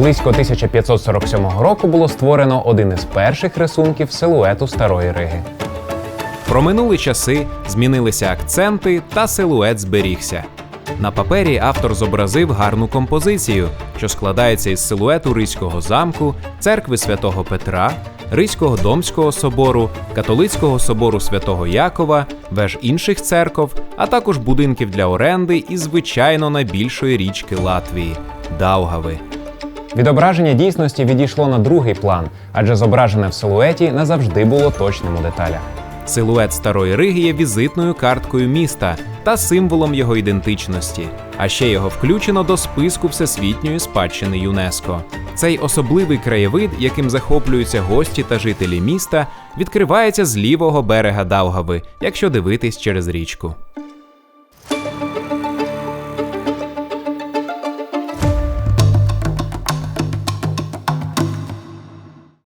Близько 1547 року було створено один із перших рисунків силуету Старої Риги. Проминули часи, змінилися акценти та силует зберігся. На папері автор зобразив гарну композицію, що складається із силуету Ризького замку, церкви святого Петра, Ризького домського собору, католицького собору святого Якова, веж інших церков, а також будинків для оренди і, звичайно, найбільшої річки Латвії Даугави. Відображення дійсності відійшло на другий план, адже зображене в силуеті не завжди було точним у деталях. Силует Старої Риги є візитною карткою міста та символом його ідентичності, а ще його включено до списку Всесвітньої спадщини ЮНЕСКО. Цей особливий краєвид, яким захоплюються гості та жителі міста, відкривається з лівого берега Даугави, якщо дивитись через річку.